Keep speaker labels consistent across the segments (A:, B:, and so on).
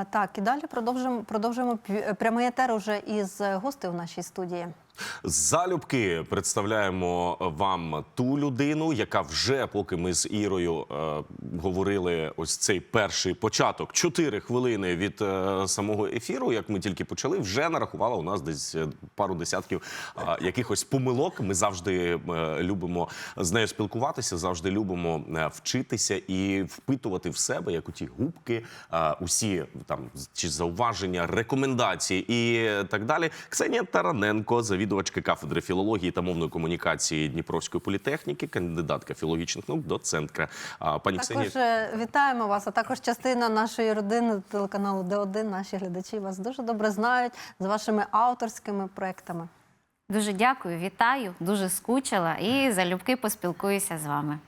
A: Е, Так, і далі продовжимо продовжуємо пі- прямий етер уже із гостей в нашій студії.
B: Залюбки представляємо вам ту людину, яка вже, поки ми з Ірою е, говорили, ось цей перший початок, 4 хвилини від е, самого ефіру, як ми тільки почали, вже нарахувала у нас десь е, пару десятків е, якихось помилок. Ми завжди е, любимо з нею спілкуватися, завжди любимо е, вчитися і впитувати в себе, як у ті губки, е, усі там чи зауваження, рекомендації і так далі. Ксенія Тараненко, завідувачка кафедри філології та мовної комунікації Дніпровської політехніки, кандидатка філологічних наук, доцентка. Пані Ксенія,
A: Також е, вітаємо вас, а також частина нашої родини телеканалу Д1. Наші глядачі вас дуже добре знають з вашими авторськими проектами.
C: Дуже дякую, вітаю, дуже скучила і залюбки поспілкуюся з вами.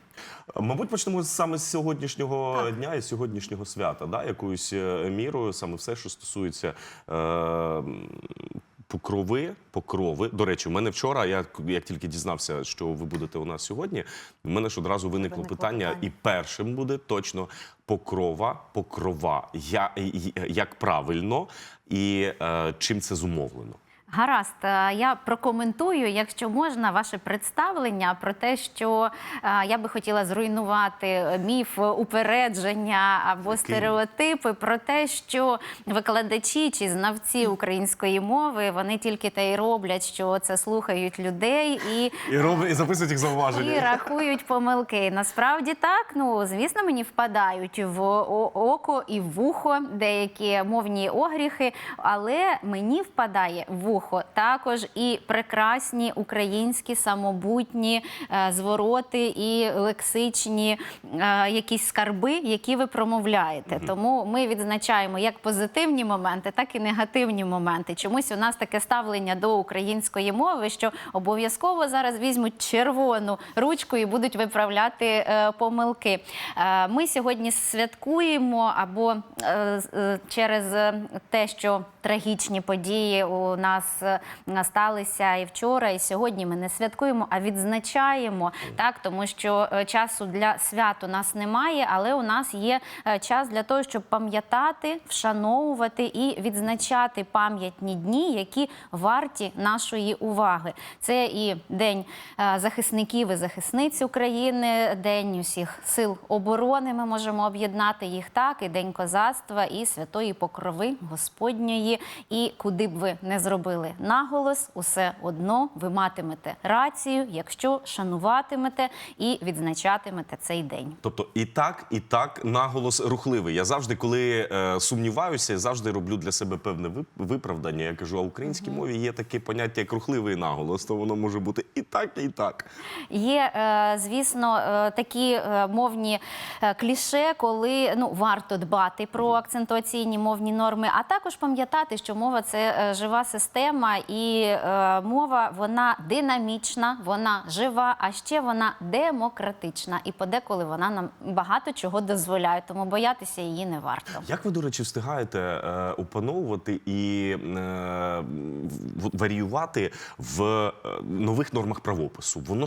B: Мабуть, почнемо саме з сьогоднішнього дня і сьогоднішнього свята, да? якоюсь е, мірою, саме все, що стосується. Е- Покрови, покрови. До речі, в мене вчора, я як тільки дізнався, що ви будете у нас сьогодні, в мене ж одразу виникло,
A: Виникло
B: питання,
A: питання.
B: і першим буде точно покрова, покрова. Я, як правильно і е, чим це зумовлено?
C: Гаразд, е, я прокоментую, якщо можна, ваше представлення про те, що е, я би хотіла зруйнувати міф упередження або стереотипи про те, що викладачі чи знавці української мови вони тільки те й роблять, що це слухають людей і
B: І роблять і записують їх
C: І рахують помилки. Насправді так. Ну звісно, мені впадають в око і в вухо деякі мовні огріхи, але мені впадає в вухо також і прекрасні українські самобутні е, звороти і лексичні е, якісь скарби, які ви промовляєте. Тому ми відзначаємо як позитивні моменти, так і негативні моменти. Чомусь у нас таке ставлення до української мови, що обов'язково зараз візьмуть червону ручку і будуть виправляти е, помилки. Ми сьогодні святкуємо або через те, що трагічні події у нас е, сталися і вчора, і сьогодні ми не святкуємо, а відзначаємо так, тому що е, часу для свят у нас немає, але у нас є е, час для того, щоб пам'ятати, вшановувати і відзначати пам'ятні дні, які варті нашої уваги. Це і день захисників і захисниць України, день усіх сил оборони. Ми можемо об'єднати їх так, і день козацтва, і святої покрови Господньої. І куди б ви не зробили наголос, усе одно ви матимете рацію, якщо шануватимете і відзначатимете цей день.
B: Тобто і так, і так наголос рухливий. Я завжди, коли е, сумніваюся, я завжди роблю для себе певне виправдання. Я кажу, а в українській мові є таке поняття, як рухливий наголос, то воно може бути і так, і так.
C: Є, е, звісно, е, такі е, мовні е, кліше, коли ну варто дбати про акцентуаційні мовні норми, а також пам'ятати, що мова це е, жива система, і е, мова вона динамічна, вона жива, а ще вона демократична. І подеколи вона нам багато чого дозволяє, тому боятися її не варто.
B: Як ви, до речі, встигаєте е, опановувати і е, варіювати в е, нових нормах правопису? Воно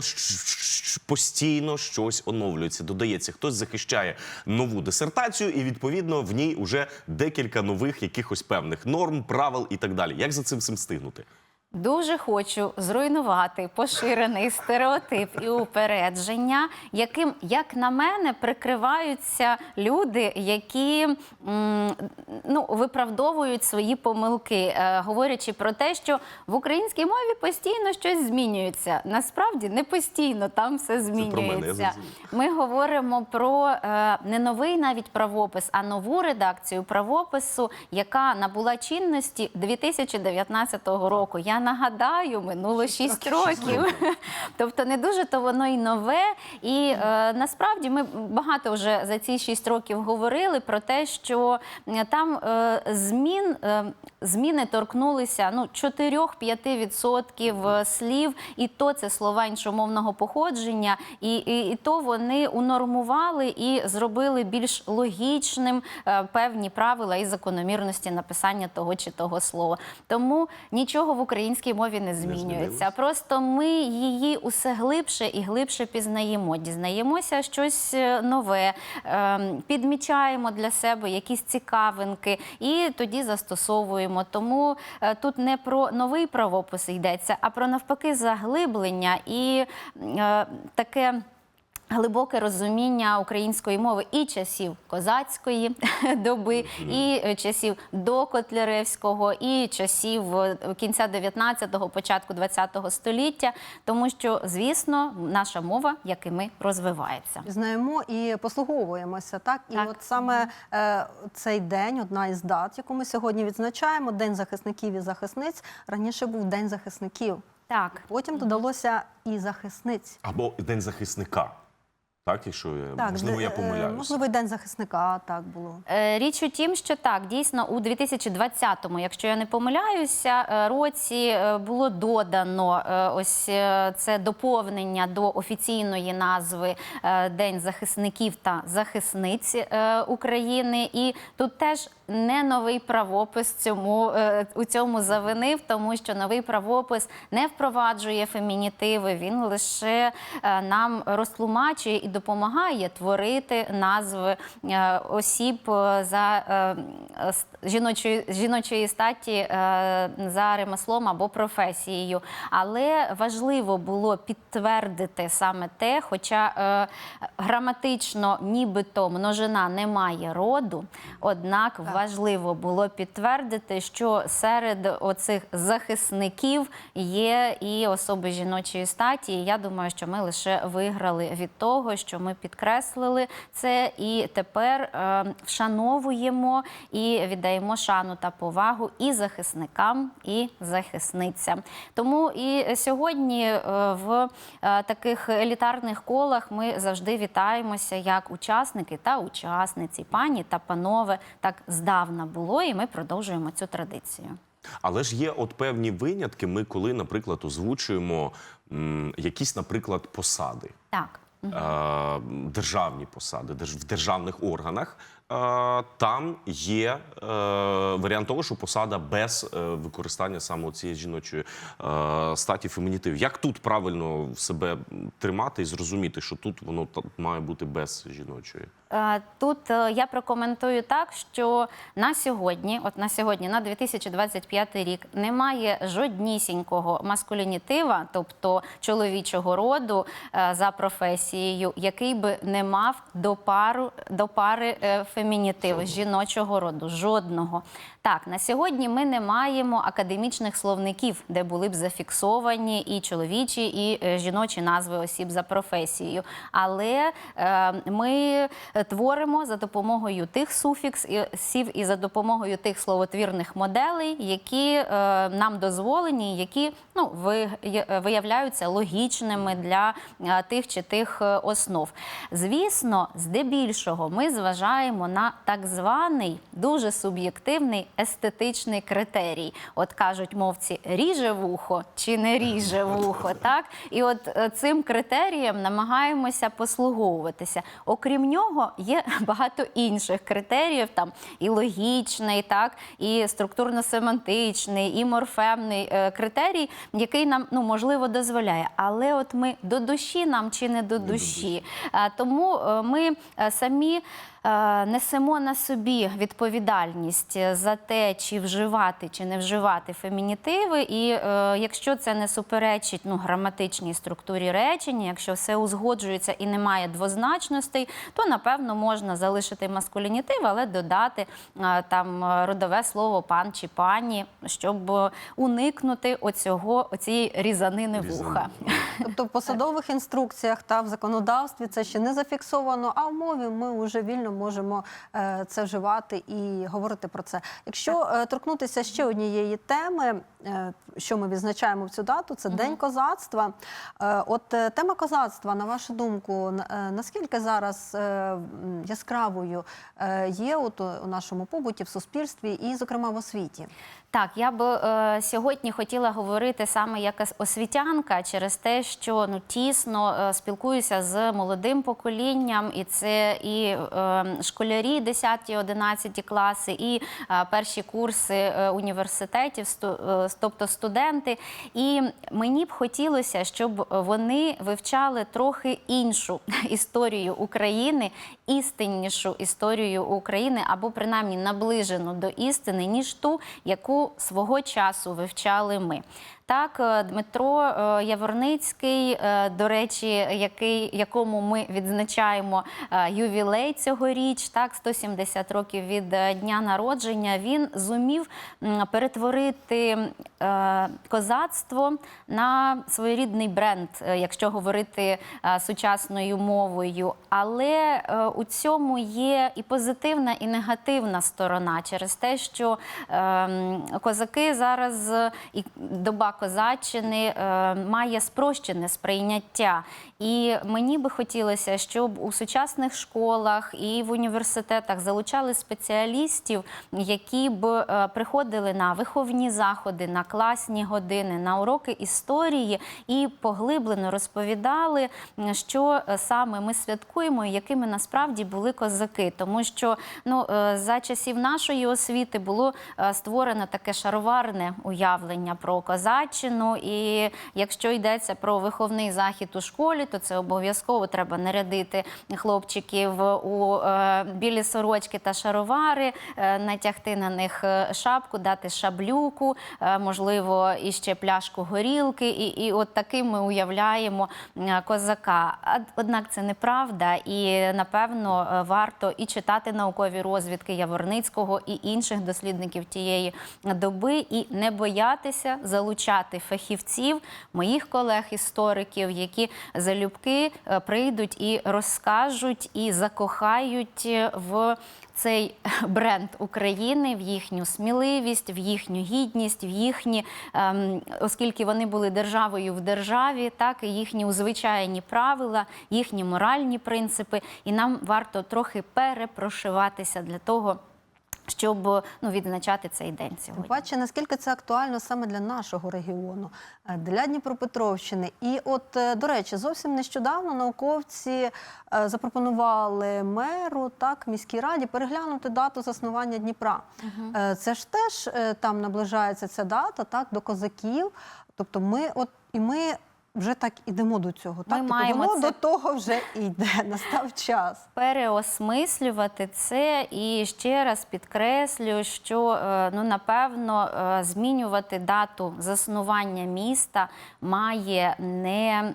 B: постійно щось оновлюється, додається. Хтось захищає нову дисертацію, і відповідно в ній вже декілька нових якихось певних норм, правил і так далі. Як за цим всім стигнути?
C: Дуже хочу зруйнувати поширений стереотип і упередження, яким, як на мене, прикриваються люди, які ну, виправдовують свої помилки, е, говорячи про те, що в українській мові постійно щось змінюється. Насправді не постійно там все змінюється. Ми говоримо про е, не новий навіть правопис, а нову редакцію правопису, яка набула чинності 2019 року. Я нагадаю, минуло 6 років. тобто не дуже то воно і нове. І е, насправді ми багато вже за ці 6 років говорили про те, що е, там е, змін, е, зміни торкнулися ну, 4-5% слів, і то це слова іншомовного походження, і, і, і то вони унормували і зробили більш логічним е, певні правила і закономірності написання того чи того слова. Тому нічого в Україні. Українській мові не змінюється. Просто ми її усе глибше і глибше пізнаємо. Дізнаємося щось е, нове, ем, підмічаємо для себе якісь цікавинки і тоді застосовуємо. Тому е, тут не про новий правопис йдеться, а про навпаки заглиблення і е, таке. Глибоке розуміння української мови і часів козацької доби, і е, часів докотляревського, і часів е, кінця 19-го, початку 20-го століття, тому що, звісно, наша мова, як і ми, розвивається.
A: Знаємо і послуговуємося, так? І от саме е, цей день, одна із дат, яку ми сьогодні відзначаємо, День захисників і захисниць, раніше був День захисників.
C: Так.
A: Потім додалося і захисниць.
B: Або День захисника. Так, якщо я, можливо, я
A: е,
B: помиляюся.
A: Можливо, і День захисника так було.
C: Е, Річ у тім, що так, дійсно, у 2020-му, якщо я не помиляюся, е, році було додано ось це доповнення до офіційної назви День захисників та захисниць України. І тут теж не новий правопис цьому у цьому завинив, тому що новий правопис не впроваджує фемінітиви, він лише нам розтлумачує і допомагає творити назви е, осіб е, за е, жіночої, жіночої статі е, за ремеслом або професією. Але важливо було підтвердити саме те, хоча е, граматично нібито множина не має роду, однак важливо було підтвердити, що серед оцих захисників є і особи жіночої статі. І я думаю, що ми лише виграли від того, що ми підкреслили це, і тепер е, вшановуємо і віддаємо шану та повагу і захисникам, і захисницям. Тому і сьогодні е, в е, таких елітарних колах ми завжди вітаємося як учасники та учасниці, пані та панове. Так здавна було, і ми продовжуємо цю традицію.
B: Але ж є от певні винятки. Ми коли, наприклад, озвучуємо м, якісь, наприклад, посади.
C: Так.
B: е, державні посади в державних органах. Там є е, варіант того, що посада без е, використання саме цієї жіночої е, статі фемінітив. Як тут правильно себе тримати і зрозуміти, що тут воно має бути без жіночої?
C: Тут я прокоментую так, що на сьогодні, от на сьогодні, на 2025 рік, немає жоднісінького маскулінітива, тобто чоловічого роду за професією, який би не мав до пару до пари е, фемінітив жіночого роду. Жодного. Так, на сьогодні ми не маємо академічних словників, де були б зафіксовані і чоловічі, і е, жіночі назви осіб за професією. Але е, ми е, творимо за допомогою тих суфіксів і за допомогою тих словотвірних моделей, які нам дозволені, які ну, ви- виявляються логічними для тих чи тих основ. Звісно, здебільшого ми зважаємо на так званий дуже суб'єктивний естетичний критерій. От кажуть мовці, ріже вухо чи не ріже вухо, так? І от е, цим критерієм намагаємося послуговуватися. Окрім нього, є багато інших критеріїв, там і логічний, так, і структурно-семантичний, і морфемний е, критерій, який нам ну можливо дозволяє. Але от ми до душі нам чи не до душі. Тому е, ми самі. Е, Несемо на собі відповідальність за те, чи вживати, чи не вживати фемінітиви. І е, якщо це не суперечить ну, граматичній структурі речення, якщо все узгоджується і немає двозначностей, то напевно можна залишити маскулінітив, але додати е, там родове слово пан чи пані, щоб уникнути оцього, оцієї різанини вуха.
A: Тобто в посадових інструкціях та в законодавстві це ще не зафіксовано, а в мові ми вже вільно можемо е, це вживати і говорити про це. Якщо е, торкнутися ще однієї теми, е, що ми відзначаємо в цю дату, це День козацтва. От тема козацтва, на вашу думку, наскільки зараз яскравою є от у нашому побуті, в суспільстві і, зокрема, в освіті?
C: Так, я би е, сьогодні хотіла говорити саме як освітянка через те, що ну тісно е, спілкуюся з молодим поколінням, і це і е, школярі 10-11 класи, і е, перші перші курси е, університетів, сту- е, тобто студенти. І мені б хотілося, щоб вони вивчали трохи іншу історію України, істиннішу історію України, або принаймні наближену до істини, ніж ту, яку свого часу вивчали ми. Так, е, Дмитро е, Яворницький, е, до речі, який, якому ми відзначаємо ювілей цьогоріч, так, 170 років від дня народження, він зумів перетворити козацтво на своєрідний бренд, якщо говорити сучасною мовою. Але у цьому є і позитивна, і негативна сторона через те, що е, козаки зараз і доба козаччини е, має спрощене сприйняття. І мені би хотілося, щоб у сучасних школах і в університетах залучали спеціалістів, які б е, приходили на виховні заходи, на класні години, на уроки історії і поглиблено розповідали, що е, саме ми святкуємо, і якими насправді були козаки. Тому що ну, за часів нашої освіти було створено таке шароварне уявлення про козаччину. І якщо йдеться про виховний захід у школі, то це обов'язково треба нарядити хлопчиків у е, білі сорочки та шаровари, е, натягти на них е, шапку, дати шаблюку, можливо, і ще пляшку горілки. І, і от таким ми уявляємо козака. Однак це неправда, і напевно варто і читати наукові розвідки Яворницького і інших дослідників тієї доби, і не боятися залучати фахівців, моїх колег-істориків, які залюбки е, прийдуть і розкажуть, і закохають е, в цей бренд України, в їхню сміливість, в їхню гідність, в їхні, ем, оскільки вони були державою в державі, так і їхні узвичайні правила, їхні моральні принципи. І нам варто трохи перепрошиватися для того, щоб ну, відзначати цей день сьогодні.
A: Бачите, наскільки це актуально саме для нашого регіону, е, для Дніпропетровщини. І от, е, до речі, зовсім нещодавно науковці е, запропонували меру, так, міській раді переглянути дату заснування Дніпра. Е, Це ж теж там наближається ця дата, так, до козаків. Тобто ми от і ми. Вже так ідемо до цього.
C: Ми
A: так? Тобто
C: маємо
A: воно
C: це-
A: до того вже йде, настав час.
C: переосмислювати це і ще раз підкреслюю, що е, ну напевно е, змінювати дату заснування міста має не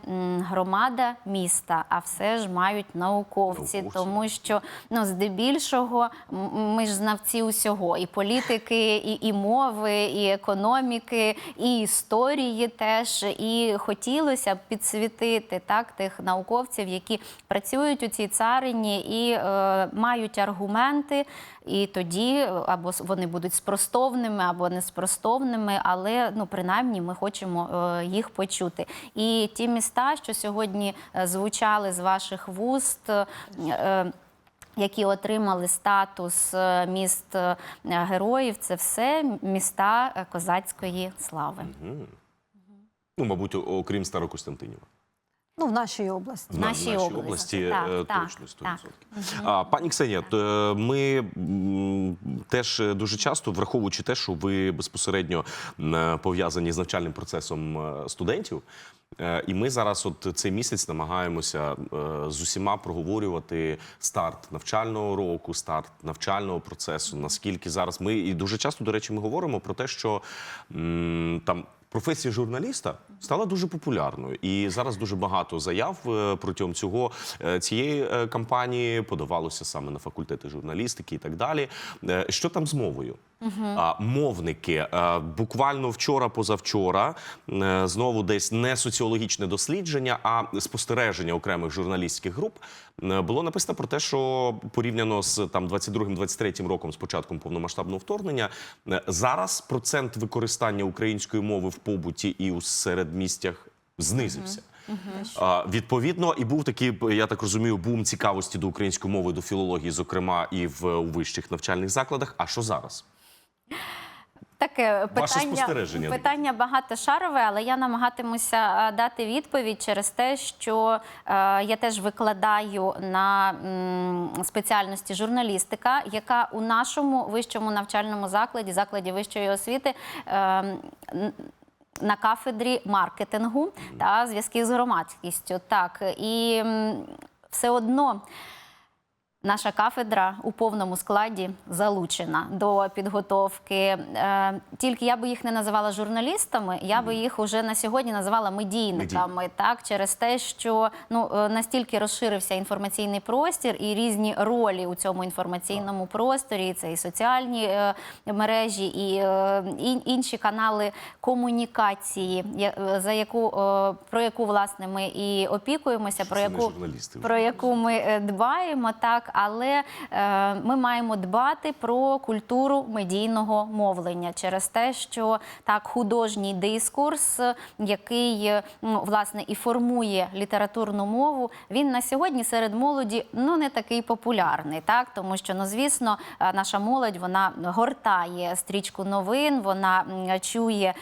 C: громада міста, а все ж мають науковці,
B: Науковці.
C: тому що ну здебільшого ми ж знавці усього, і політики, і, і мови, і економіки, і історії теж. І хотілося б підсвітити так тих науковців, які працюють у цій царині і е, мають аргументи. І тоді е, або вони будуть спростовними, або неспростовними, але ну принаймні ми хочемо е, їх почути. І ті міста, що сьогодні е, звучали з ваших вуст. е, які отримали статус е, міст героїв, це все міста козацької слави.
B: Ну, мабуть, окрім Старокостянтинєва.
A: Ну, в нашій області.
C: В нашій області, так,
B: е,
C: так,
B: точно 100%.
C: так.
B: А, пані Ксенія, е, ми теж дуже часто, враховуючи те, що ви безпосередньо е, пов'язані з навчальним процесом студентів. І ми зараз, от цей місяць, намагаємося з усіма проговорювати старт навчального року, старт навчального процесу. Наскільки зараз ми і дуже часто, до речі, ми говоримо про те, що там професія журналіста стала дуже популярною, і зараз дуже багато заяв е, протягом цього е, цієї е, кампанії подавалося саме на факультети журналістики і так далі. Що там з мовою? А, мовники е, буквально вчора, позавчора, е, знову десь не соціологічне дослідження, а спостереження окремих журналістських груп е, було написано про те, що порівняно з там 22-23 роком, з початком повномасштабного вторгнення, е, зараз процент використання української мови в побуті і у середмістях знизився. А, відповідно, і був такий, я так розумію, бум цікавості до української мови, до філології, зокрема, і в у вищих навчальних закладах. А що зараз?
C: Таке
B: Ваше
C: питання, питання багатошарове, але я намагатимуся е, дати відповідь через те, що е, я теж викладаю на м, спеціальності журналістика, яка у нашому вищому навчальному закладі, закладі вищої освіти. е, на кафедрі маркетингу та зв'язків з громадськістю. Так, і все одно Наша кафедра у повному складі залучена до підготовки. Е, тільки я би їх не називала журналістами, я би їх уже на сьогодні називала медійниками. Так, через те, що ну е, настільки розширився інформаційний простір і різні ролі у цьому інформаційному просторі. Це і соціальні е, мережі, і інші канали комунікації, за яку про яку власне ми і опікуємося, про яку про яку ми дбаємо, так але е, ми маємо дбати про культуру медійного мовлення через те, що так художній дискурс, який е, власне і формує літературну мову, він на сьогодні серед молоді ну не такий популярний, так тому що ну звісно, е, наша молодь вона гортає стрічку новин, вона чує.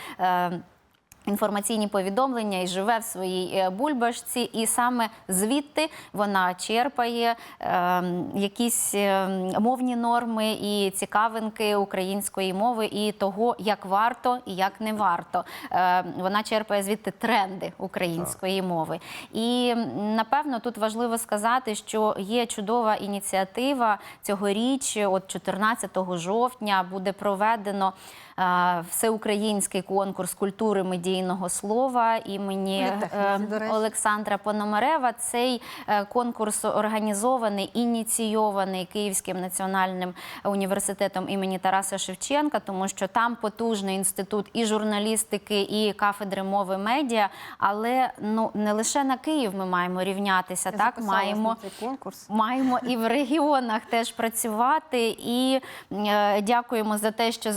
C: Інформаційні повідомлення і живе в своїй е, бульбашці, і саме звідти вона черпає е, якісь е, мовні норми і цікавинки української мови, і того, як варто і як не варто. Е, вона черпає звідти тренди української мови. І напевно тут важливо сказати, що є чудова ініціатива цьогоріч, от 14 жовтня, буде проведено. Е, Всеукраїнський конкурс культури медійного слова імені е. Олександра Пономарева. Цей е, конкурс організований, ініційований Київським національним університетом імені Тараса Шевченка, тому що там потужний інститут і журналістики, і кафедри мови медіа. Але ну не лише на Київ ми маємо рівнятися.
A: Я
C: так маємо
A: конкурс.
C: Маємо і в регіонах теж працювати. І е, дякуємо за те, що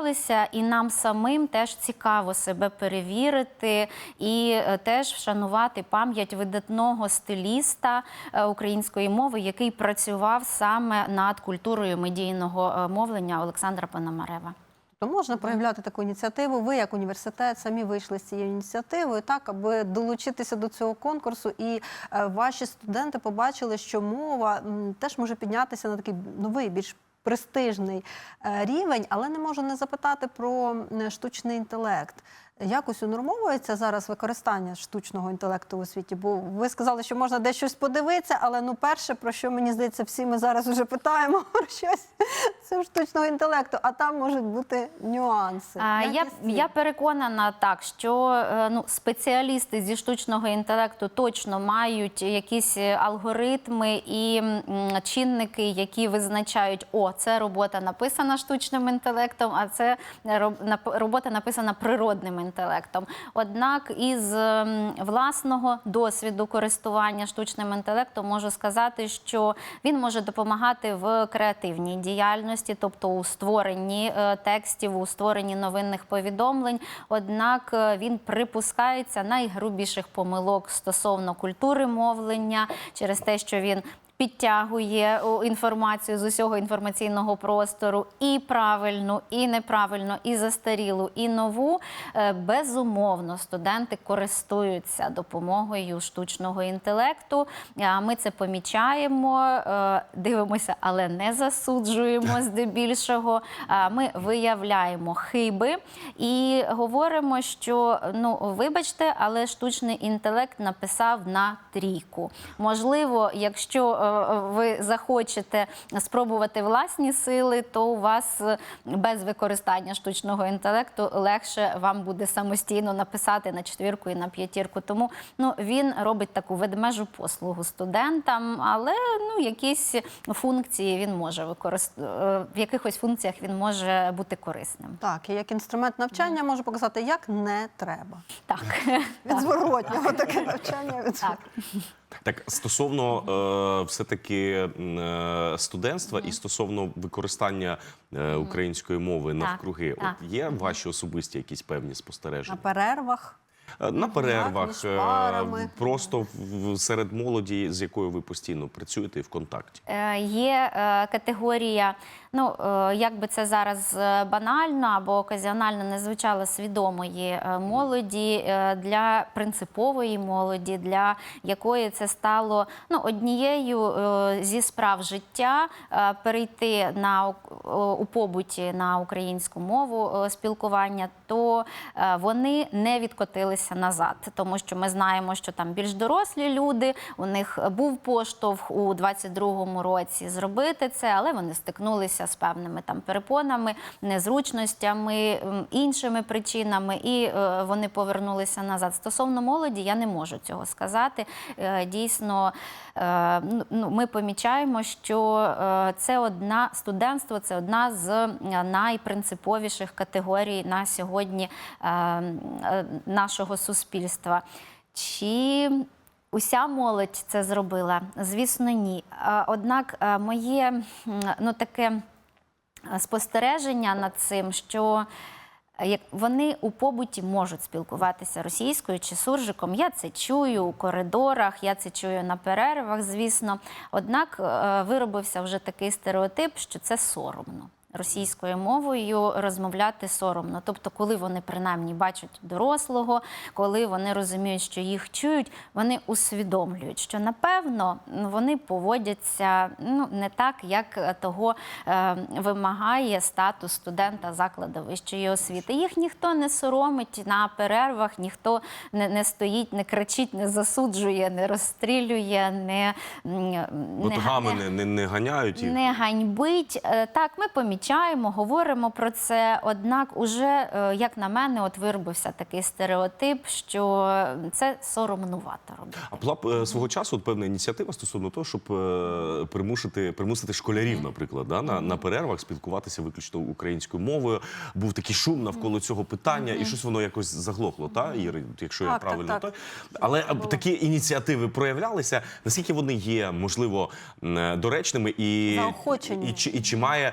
C: зареєструвалися. І нам самим теж цікаво себе перевірити і е, теж вшанувати пам'ять видатного стиліста е, української мови, який працював саме над культурою медійного е, мовлення Олександра Пономарева.
A: То можна проявляти таку ініціативу. Ви, як університет, самі вийшли з цією ініціативою, так аби долучитися до цього конкурсу, і ваші студенти побачили, що мова теж може піднятися на такий новий, більш престижний е, рівень, але не можу не запитати про штучний інтелект. Якось унормовується зараз використання штучного інтелекту у світі? Бо ви сказали, що можна десь щось подивитися, але ну перше, про що мені здається, всі ми зараз вже питаємо про щось, це штучного інтелекту, а там можуть бути нюанси.
C: А, я, я переконана так, що е, ну, спеціалісти зі штучного інтелекту точно мають якісь е, алгоритми і чинники, які визначають, о, це робота написана штучним інтелектом, а це робота написана природним інтелектом. Однак із ем, власного досвіду користування штучним інтелектом можу сказати, що він може допомагати в креативній діяльності, тобто у створенні е, текстів, у створенні новинних повідомлень. Однак е, він припускається найгрубіших помилок стосовно культури мовлення через те, що він підтягує інформацію з усього інформаційного простору і правильну, і неправильну, і застарілу, і нову. Е, Безумовно, студенти користуються допомогою штучного інтелекту. Ми це помічаємо, е, дивимося, але не засуджуємо здебільшого. Ми виявляємо хиби і говоримо, що ну вибачте, але штучний інтелект написав на трійку. Можливо, якщо е, ви захочете спробувати власні сили, то у вас е, без використання штучного інтелекту легше вам буде самостійно написати на четвірку і на п'ятірку. Тому ну він робить таку ведмежу послугу студентам, але ну якісь функції він може використовувати в якихось функціях він може бути корисним.
A: Так, і як інструмент навчання можу показати, як не треба.
C: Так,
A: Від зворотнього таке навчання.
C: Так.
B: Так, стосовно е, все-таки м, е, студентства і стосовно використання е, української мови навкруги,
C: так.
B: от є ваші особисті якісь певні
A: на
B: спостереження?
A: перервах.
B: Е, На перервах,
A: між
B: е,
A: парами.
B: просто в- серед молоді, з якою ви постійно працюєте і в контакті.
C: Е, Є е, категорія, ну е, як би це зараз е, банально або оказіонально не звучало свідомої е, молоді для принципової молоді, для якої це стало ну, однією зі справ життя перейти на у побуті на українську мову спілкування, то вони не відкотилися назад, тому що ми знаємо, що там більш дорослі люди, у них був поштовх у 22-му році зробити це, але вони стикнулися з певними там перепонами, незручностями, іншими причинами, і е, вони повернулися назад. Стосовно молоді, я не можу цього сказати. Е, Дійсно, е, ну, ну, ми помічаємо, що це одна студентство, це одна з найпринциповіших категорій на сьогодні е, е, нашого суспільства. Чи Уся молодь це зробила? Звісно, ні. Однак е, моє ну, таке е, спостереження над цим, що е, вони у побуті можуть спілкуватися російською чи суржиком. Я це чую у коридорах, я це чую на перервах, звісно. Однак виробився вже такий стереотип, що це соромно. Російською мовою розмовляти соромно. Тобто, коли вони принаймні бачать дорослого, коли вони розуміють, що їх чують, вони усвідомлюють, що напевно вони поводяться ну не так, як того е, вимагає статус студента закладу вищої освіти. Їх ніхто не соромить на перервах, ніхто не, не стоїть, не кричить, не засуджує, не розстрілює, не, не, не-
B: не, не, не ганяють їх.
C: не ганьбить. Е, Так, ми помічаємо, говоримо про це. Однак, уже, е, як на мене, от виробився такий стереотип, що це соромнувато робити.
B: А була б е, свого часу от певна ініціатива стосовно того, щоб е, примусити, примусити школярів, наприклад, да, на, на перервах спілкуватися виключно українською мовою. Був такий шум навколо цього питання, і щось воно якось заглохло, та Іри, якщо
A: Так, так,
B: правильно
A: так.
B: то. Але такі ініціативи проявлялися. Наскільки вони є, можливо, доречними і, і, чи, і чи має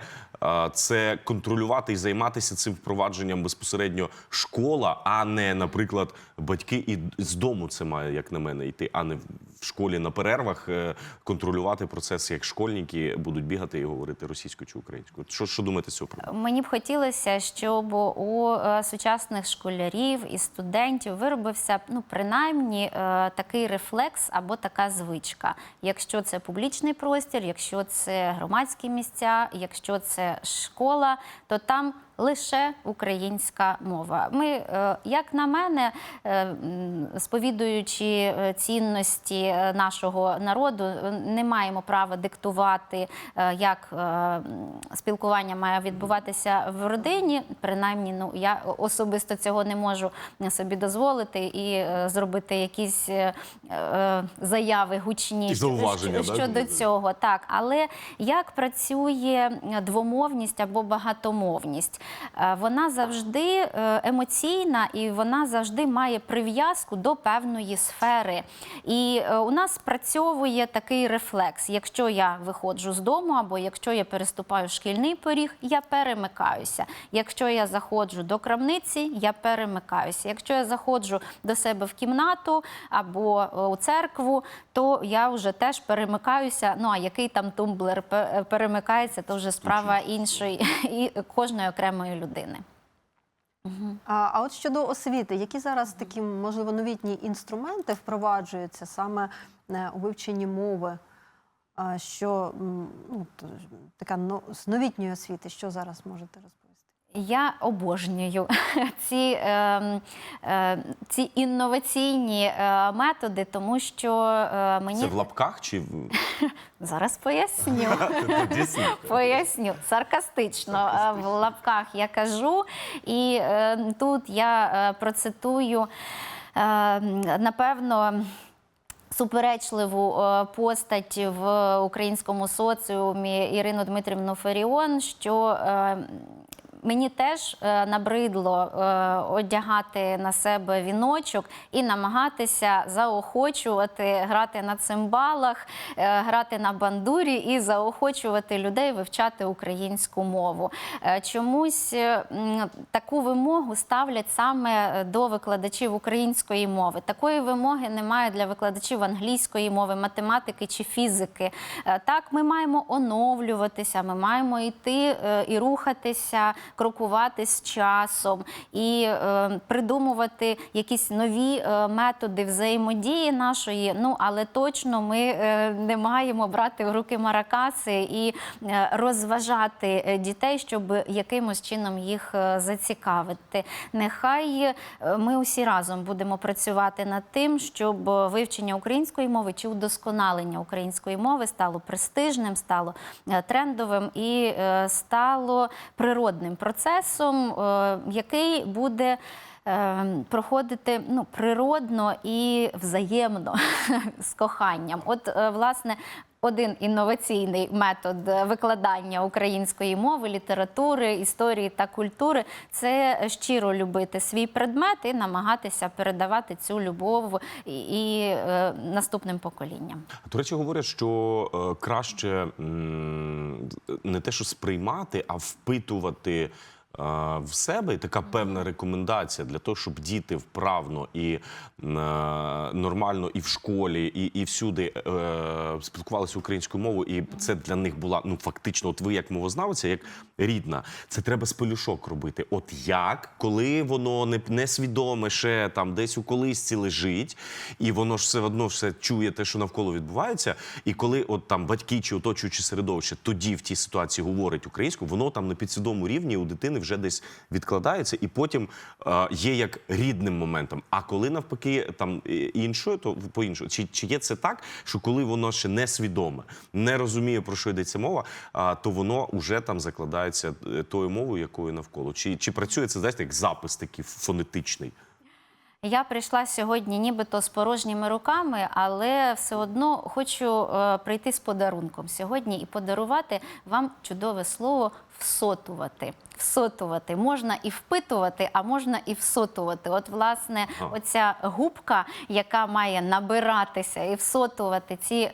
B: це контролювати і займатися цим впровадженням безпосередньо школа, а не, наприклад, батьки і з дому це має, як на мене, йти, а не в школі на перервах е, контролювати процес, як школьники будуть бігати і говорити російською чи українською. Що, що думаєте з цього приводу?
C: Мені б хотілося, щоб у е, сучасних школярів і студентів виробився ну принаймні е, такий рефлекс або така звичка. Якщо це публічний простір, якщо це громадські місця, якщо це школа, то там лише українська мова. Ми, е, як на мене, е, сповідуючи е, цінності нашого народу, не маємо права диктувати, як спілкування має відбуватися в родині. Принаймні, ну я особисто цього не можу собі дозволити і зробити якісь заяви гучні
B: І зауваження,
C: щ-
B: да,
C: щодо цього. Так, але як працює двомовність або багатомовність? Е, Вона завжди е, емоційна і вона завжди має прив'язку до певної сфери. І е, у нас спрацьовує такий рефлекс. Якщо я виходжу з дому, або якщо я переступаю шкільний поріг, я перемикаюся. Якщо я заходжу до крамниці, я перемикаюся. Якщо я заходжу до себе в кімнату або у церкву, то я вже теж перемикаюся. Ну а який там тумблер перемикається, то вже справа іншої і кожної окремої людини.
A: А, а от щодо освіти, які зараз такі можливо новітні інструменти впроваджуються саме е, у вивченні мови? Що ну, така новітньої освіти, що зараз можете розповісти?
C: Я обожнюю ці, е, е, ці інноваційні е, методи, тому що е, мені
B: Це в лапках чи в
C: зараз поясню. Поясню саркастично е, в лапках я кажу, і е, тут я процитую е, напевно. Суперечливу постать в українському соціумі Ірину Дмитрівну Фаріон, що мені теж е, набридло е, одягати на себе віночок і намагатися заохочувати грати на цимбалах, е, грати на бандурі і заохочувати людей вивчати українську мову. Чомусь таку вимогу ставлять саме до викладачів української мови. Такої вимоги немає для викладачів англійської мови, математики чи фізики. Так, ми маємо оновлюватися, ми маємо йти і рухатися, крокувати з часом і е, придумувати якісь нові е, методи взаємодії нашої. Ну але точно ми е, не маємо брати в руки маракаси і е, розважати е, дітей, щоб якимось чином їх е, зацікавити. Нехай ми усі разом будемо працювати над тим, щоб вивчення української мови чи удосконалення української мови стало престижним, стало трендовим і стало природним процесом, е, який буде. Е, Проходити ну природно і взаємно з коханням. От, е, власне, один інноваційний метод е, викладання української мови, літератури, історії та культури це щиро любити свій предмет і намагатися передавати цю любов і, і е, наступним поколінням.
B: До речі, говорять, що краще не те, що сприймати, а впитувати. В себе і така певна рекомендація для того, щоб діти вправно і е, нормально і в школі, і, і всюди е, спілкувалися українською мовою, і це для них була ну фактично, от ви як мовознавиця, як рідна, це треба з пелюшок робити. От як, коли воно не несвідоме ще там десь у колисці лежить, і воно ж все одно все чує те, що навколо відбувається. І коли от там батьки чи оточуючи середовище тоді в тій ситуації говорить українською, воно там на підсвідомому рівні у дитини вже десь відкладається, і потім е, є як рідним моментом. А коли навпаки там е, іншою, то по іншому. Чи, чи є це так, що коли воно ще несвідоме, не розуміє про що йдеться мова, а, то воно вже там закладається е, тою мовою, якою навколо? Чи, чи працює це знаєте, як запис такий фонетичний?
C: Я прийшла сьогодні нібито з порожніми руками, але все одно хочу е, прийти з подарунком сьогодні і подарувати вам чудове слово всотувати. Всотувати можна і впитувати, а можна і всотувати. От, власне,
B: А.
C: оця губка, яка має набиратися і всотувати ці е,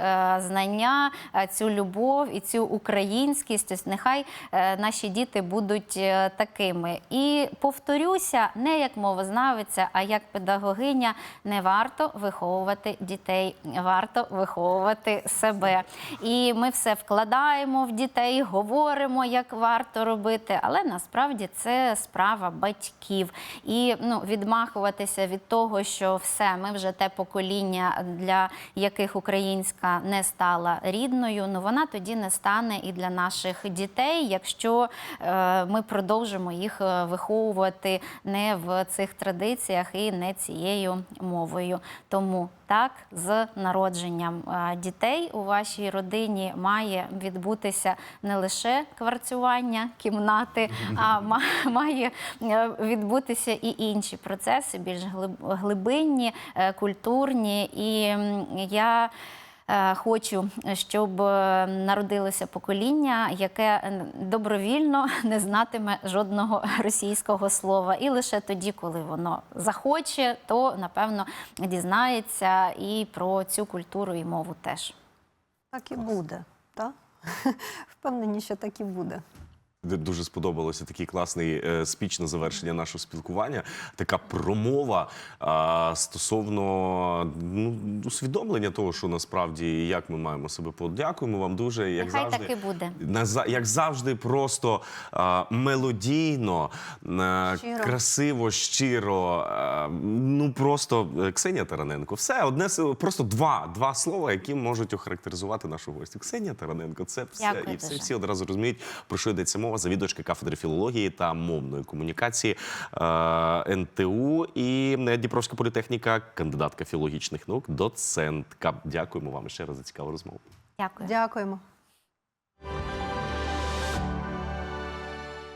C: знання, е, цю любов і цю українськість. Ось нехай е, наші діти будуть е, такими. І повторюся, не як мовознавиця, а як педагогиня, не варто виховувати дітей, варто виховувати себе. І ми все вкладаємо в дітей, говоримо, як варто робити, але насправді це справа батьків. І ну, відмахуватися від того, що все, ми вже те покоління, для яких українська не стала рідною. Ну вона тоді не стане і для наших дітей, якщо е, ми продовжимо їх е, виховувати не в цих традиціях і не цією мовою. Тому так, з народженням е, дітей у вашій родині має відбутися не лише кварцювання кімнати, а ма- має е, відбутися і інші процеси, більш глиб- глибинні, е, культурні. І я. Е, Хочу, щоб е, народилося покоління, яке е, добровільно не знатиме жодного російського слова. І лише тоді, коли воно захоче, то напевно дізнається і про цю культуру і мову теж.
A: Так і буде. Так? Впевнені, що так і буде.
B: Дуже сподобалося такий класний е, спіч на завершення нашого спілкування. Така промова а, стосовно ну, усвідомлення того, що насправді як ми маємо себе подякуємо вам дуже. Як
C: Нехай
B: завжди,
C: так і буде.
B: Наза- як завжди, просто а, мелодійно, а,
A: Щиро.
B: красиво, щиро. а, ну просто е, Ксенія Тараненко. Все одне просто два, два слова, які можуть охарактеризувати нашу гостю. Ксенія Тараненко. Це все
C: Дякую
B: і все всі одразу розуміють, про що йдеться мова. Завідувачка кафедри філології та мовної комунікації е, НТУ і е, Дніпровська політехніка, кандидатка філологічних наук, доцентка. Дякуємо вам ще раз за цікаву розмову.
C: Дякую.
A: Дякуємо.